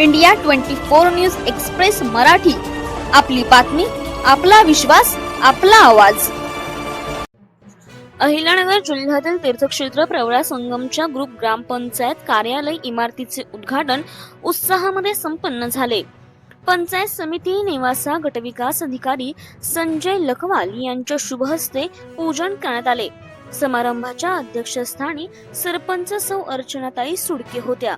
India twenty four news express Marathi. आपली बातमी आपला विश्वास आपला आवाज. अहिलानगर जिल्ह्यातील तीर्थक्षेत्र प्रवळा संगमच्या ग्रुप ग्रामपंचायत कार्यालय इमारतीचे उद्घाटन उत्साहामध्ये संपन्न झाले. पंचायत समिती निवासा गटविकास अधिकारी संजय लखवाल यांच्या शुभ हस्ते पूजन करण्यात आले. समारंभाच्या अध्यक्षस्थानी सरपंच सौ अर्चनाताई सुडके होत्या.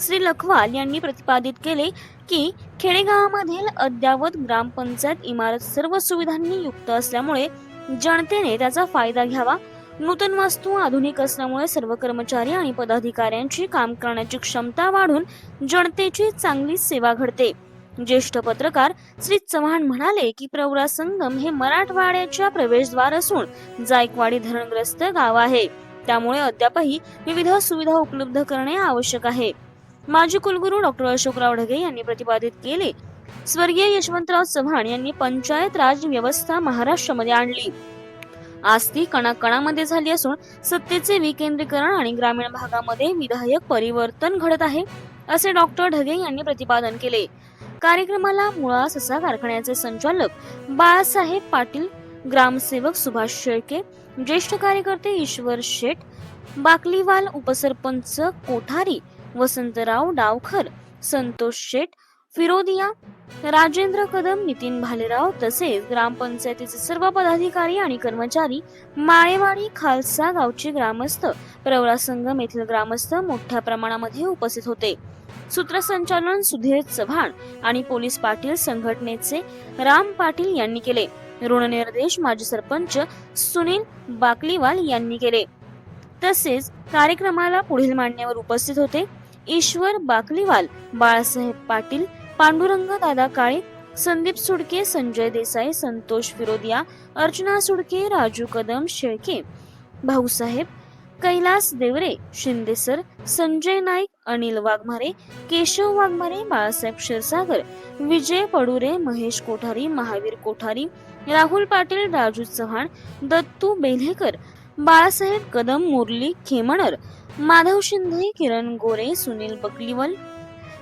श्री लखवाल यांनी प्रतिपादित केले की खेडेगावामधील अद्ययावत ग्रामपंचायत इमारत सर्व सुविधांनी युक्त असल्यामुळे जनतेने त्याचा फायदा घ्यावा. नूतन वास्तू आधुनिक असल्यामुळे सर्व कर्मचारी आणि पदाधिकाऱ्यांची काम करण्याची क्षमता वाढून जनतेची चांगली सेवा घडते. ज्येष्ठ पत्रकार श्री चव्हाण म्हणाले की प्रवरा संगम हे मराठवाड्याच्या प्रवेशद्वार असून जायकवाडी धरणग्रस्त गाव आहे. त्यामुळे अद्यापही विविध सुविधा उपलब्ध करणे आवश्यक आहे. माजी कुलगुरू डॉक्टर अशोकराव ढगे यांनी प्रतिपादित केले. स्वर्गीय यशवंतराव चव्हाण यांनी पंचायत राज व्यवस्था महाराष्ट्रामध्ये आणली. आज ती कणाकणामध्ये झाली असून सत्तेचे विकेंद्रीकरण आणि ग्रामीण भागामध्ये विधायक परिवर्तन घडत आहे असे डॉक्टर ढगे यांनी प्रतिपादन केले. कार्यक्रमाला मुळा ससा कारखान्याचे संचालक बाळासाहेब पाटील ग्रामसेवक सुभाष शेळके ज्येष्ठ कार्यकर्ते ईश्वर शेठ बाकलीवाल उपसरपंच कोठारी वसंतराव डावखर संतोष शेठ फिरोदिया राजेंद्र कदम नितीन भालेराव तसेच ग्रामपंचायतीचे सर्व पदाधिकारी आणि कर्मचारी माळेवाडी खालसा गावचे ग्रामस्थ प्रवरा संगम येथील ग्रामस्थ मोठ्या प्रमाणामध्ये उपस्थित होते. सूत्रसंचालन सुधीर चव्हाण आणि पोलीस पाटील संघटनेचे राम पाटील यांनी केले. ऋणनिर्देश माजी सरपंच सुनील बाकलीवाल यांनी केले. तसेच कार्यक्रमाला पुढील मांडण्यावर उपस्थित होते. ईश्वर बाकलीवाल बाळासाहेब पाटील पांडुरंग दादा काळे संदीप सुडके संजय देसाई संतोष फिरोदिया अर्चना सुडके राजू कदम शेळके भाऊसाहेब कैलास देवरे शिंदेसर संजय नाईक अनिल वाघमारे केशव वाघमारे बाळासाहेब क्षीरसागर विजय पडुरे महेश कोठारी महावीर कोठारी राहुल पाटील राजू चव्हाण दत्तू बेल्हेकर बाळासाहेब कदम मुरली खेमणर माधव शिंदे किरण गोरे सुनील बकलीवल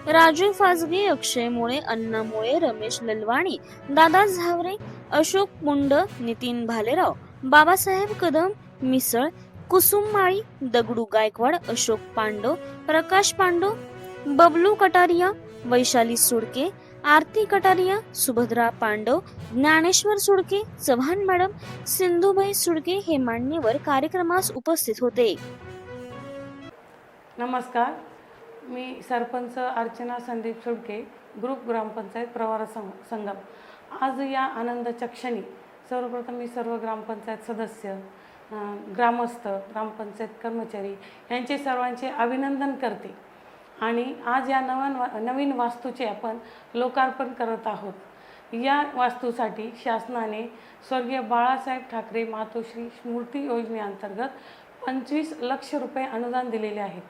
राजू फाजगे अक्षय मुळे अण्णा मुळे रमेश ललवाणी दादा झावरे अशोक मुंड नितीन भालेराव बाबासाहेब कदम मिसळ कुसुम माळी दगडू गायकवाड अशोक पांडव प्रकाश पांडव बबलू कटारिया वैशाली सुडके आरती कटारिया सुभद्रा पांडव ज्ञानेश्वर सुडके चव्हाण मॅडम सिंधुबाई सुडके हे मान्यवर कार्यक्रमास उपस्थित होते. नमस्कार. मी सरपंच अर्चना संदीप सुडके ग्रुप ग्रामपंचायत प्रवार संग संगम. आज या आनंदाच्या क्षणी सर्वप्रथम मी सर्व ग्रामपंचायत सदस्य ग्रामस्थ ग्रामपंचायत कर्मचारी यांचे सर्वांचे अभिनंदन करते. आणि आज या नवीन वा नवीन वास्तूचे आपण लोकार्पण करत आहोत. या वास्तूसाठी शासनाने स्वर्गीय बाळासाहेब ठाकरे मातोश्री स्मृती योजनेअंतर्गत पंचवीस लक्ष रुपये अनुदान दिलेले आहे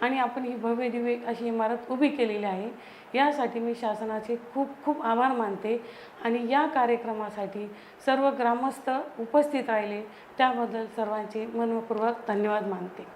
आणि आपण ही भव्य दिव्य अशी इमारत उभी केलेली आहे. यासाठी मी शासनाचे खूप खूप आभार मानते आणि या कार्यक्रमासाठी सर्व ग्रामस्थ उपस्थित राहिले. त्याबद्दल सर्वांचे मनपूर्वक धन्यवाद मानते.